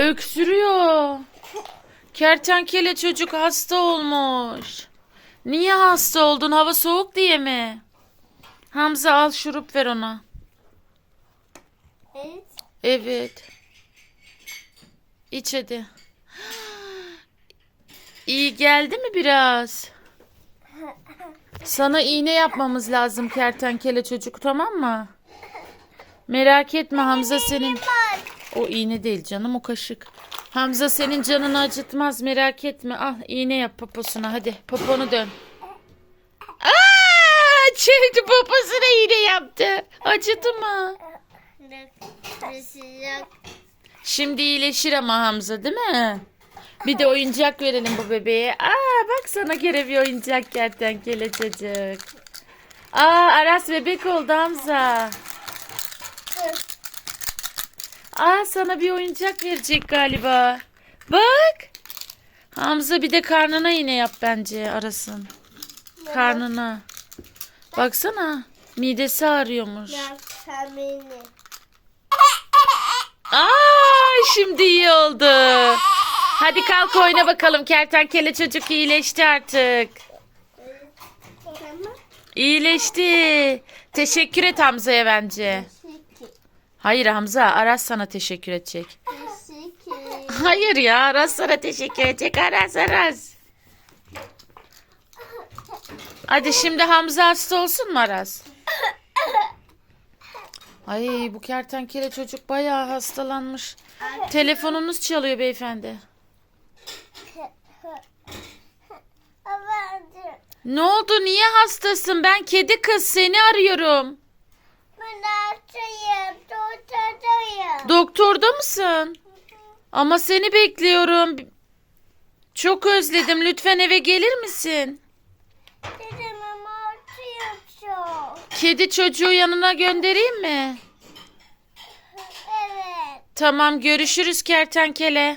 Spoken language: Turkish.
Öksürüyor. Kertenkele çocuk hasta olmuş. Niye hasta oldun? Hava soğuk diye mi? Hamza al şurup ver ona. Evet. Evet. İç hadi. İyi geldi mi biraz? Sana iğne yapmamız lazım kertenkele çocuk tamam mı? Merak etme Hamza senin... O iğne değil canım o kaşık. Hamza senin canını acıtmaz merak etme. Al iğne yap poposuna hadi poponu dön. Aa, çeviri poposuna iğne yaptı. Acıdı mı? Şimdi iyileşir ama Hamza değil mi? Bir de oyuncak verelim bu bebeğe. Aa bak sana göre bir oyuncak kertenkele çocuk. Aa Aras bebek oldu Hamza. Aa sana bir oyuncak verecek galiba. Bak. Hamza bir de karnına iğne yap bence Aras'ın. Karnına. Baksana. Midesi ağrıyormuş. Ya kamini. Aa şimdi iyi oldu. Hadi kalk oyna bakalım. Kertenkele çocuk iyileşti artık. İyileşti. Teşekkür et Hamza'ya bence. Hayır Hamza Aras sana teşekkür edecek. Siki. Hayır ya Aras sana teşekkür edecek. Aras Aras. Hadi şimdi Hamza hasta olsun mu Aras? Ay bu kertenkele çocuk bayağı hastalanmış. Telefonunuz çalıyor beyefendi. Ne oldu? Niye hastasın? Ben kedi kız seni arıyorum. Ben hastayım. Doktorda mısın? Ama seni bekliyorum. Çok özledim. Lütfen eve gelir misin? Dedim ama hastayım çok. Kedi çocuğu yanına göndereyim mi? Evet. Tamam görüşürüz kertenkele.